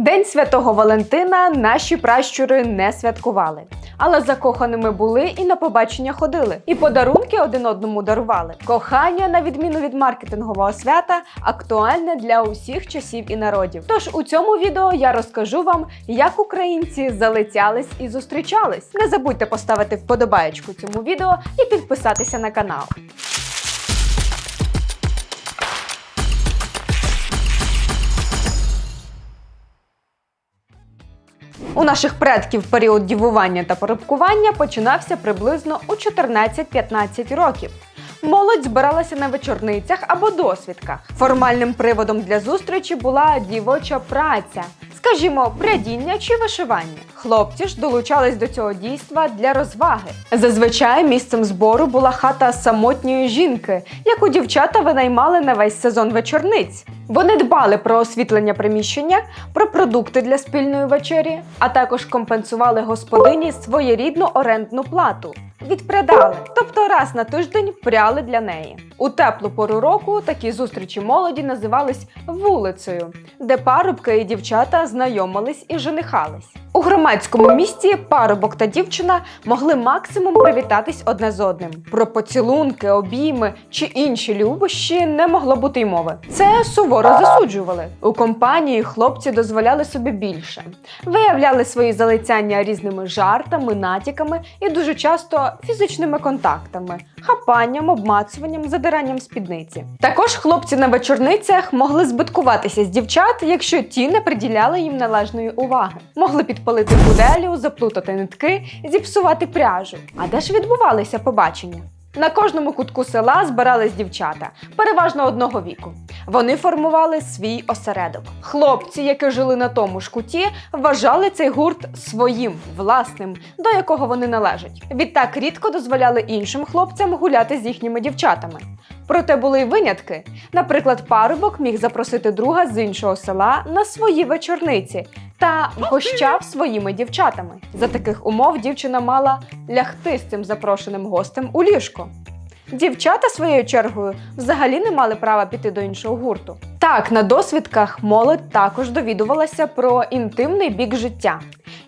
День святого Валентина наші пращури не святкували, але закоханими були і на побачення ходили, і подарунки один одному дарували. Кохання, на відміну від маркетингового свята, актуальне для усіх часів і народів. Тож у цьому відео я розкажу вам, як українці залицялись і зустрічались. Не забудьте поставити вподобаєчку цьому відео і підписатися на канал. У наших предків період дівування та порубкування починався приблизно у 14-15 років. Молодь збиралася на вечорницях або досвідках. Формальним приводом для зустрічі була дівоча праця, скажімо, прядіння чи вишивання. Хлопці ж долучались до цього дійства для розваги. Зазвичай місцем збору була хата самотньої жінки, яку дівчата винаймали на весь сезон вечорниць. Вони дбали про освітлення приміщення, про продукти для спільної вечері, а також компенсували господині своєрідну орендну плату. Відпрядали, тобто раз на тиждень пряли для неї. У теплу пору року такі зустрічі молоді називались вулицею, де парубки і дівчата знайомились і женихались. У громадському місці парубок та дівчина могли максимум привітатись одне з одним. Про поцілунки, обійми чи інші любощі не могло бути й мови. Це суворо засуджували. У компанії хлопці дозволяли собі більше, виявляли свої залицяння різними жартами, натяками і дуже часто фізичними контактами, хапанням, обмацуванням, задиранням спідниці. Також хлопці на вечорницях могли збиткуватися з дівчат, якщо ті не приділяли їм належної уваги. Могли підпалити буделю, заплутати нитки, зіпсувати пряжу. А де ж відбувалися побачення? На кожному кутку села збирались дівчата, переважно одного віку. Вони формували свій осередок. Хлопці, які жили на тому ж куті, вважали цей гурт своїм, власним, до якого вони належать. Відтак рідко дозволяли іншим хлопцям гуляти з їхніми дівчатами. Проте були й винятки. Наприклад, парубок міг запросити друга з іншого села на свої вечорниці та гощав своїми дівчатами. За таких умов дівчина мала лягти з цим запрошеним гостем у ліжко. Дівчата своєю чергою взагалі не мали права піти до іншого гурту. Так, на досвідках молодь також довідувалася про інтимний бік життя.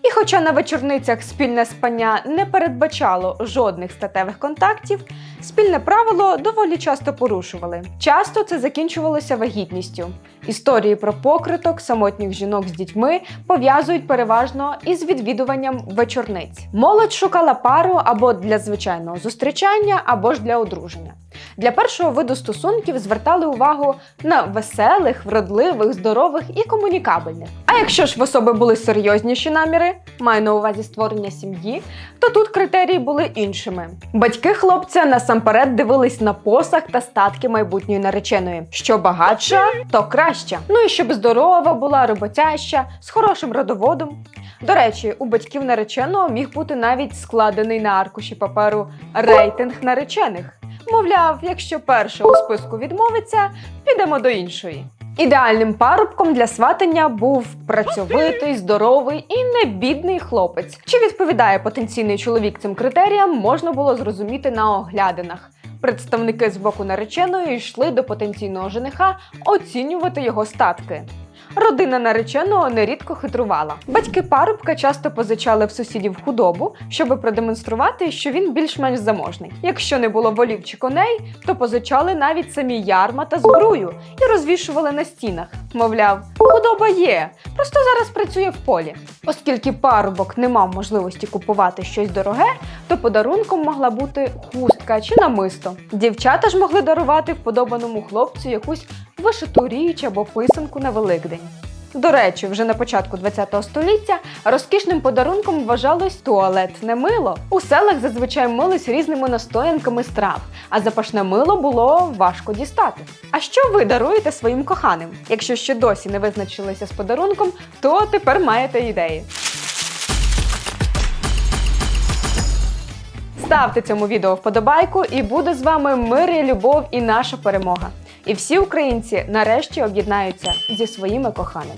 І хоча на вечорницях спільне спання не передбачало жодних статевих контактів, спільне правило доволі часто порушували. Часто це закінчувалося вагітністю. Історії про покриток самотніх жінок з дітьми пов'язують переважно із відвідуванням вечорниць. Молодь шукала пару або для звичайного зустрічання, або ж для одруження. Для першого виду стосунків звертали увагу на веселих, вродливих, здорових і комунікабельних. А якщо ж в особи були серйозніші наміри, маю на увазі створення сім'ї, то тут критерії були іншими. Батьки хлопця насамперед дивились на посаг та статки майбутньої нареченої. Що багатша, то краща. Ну і щоб здорова була, роботяща, з хорошим родоводом. До речі, у батьків нареченого міг бути навіть складений на аркуші паперу рейтинг наречених. Мовляв, якщо перша у списку відмовиться, підемо до іншої. Ідеальним парубком для сватання був працьовитий, здоровий і не бідний хлопець. Чи відповідає потенційний чоловік цим критеріям, можна було зрозуміти на оглядинах. Представники з боку нареченої йшли до потенційного жениха оцінювати його статки. Родина нареченого нерідко хитрувала. Батьки парубка часто позичали в сусідів худобу, щоб продемонструвати, що він більш-менш заможний. Якщо не було волів чи коней, то позичали навіть самі ярма та збрую і розвішували на стінах. Мовляв, худоба є, просто зараз працює в полі. Оскільки парубок не мав можливості купувати щось дороге, то подарунком могла бути хустка чи намисто. Дівчата ж могли дарувати вподобаному хлопцю якусь вишиту річ або писанку на Великдень. До речі, вже на початку ХХ століття розкішним подарунком вважалось туалетне мило. У селах зазвичай мились різними настоянками страв, а запашне мило було важко дістати. А що ви даруєте своїм коханим? Якщо ще досі не визначилися з подарунком, то тепер маєте ідеї. Ставте цьому відео вподобайку, і буде з вами мир і любов і наша перемога. І всі українці нарешті об'єднаються зі своїми коханими.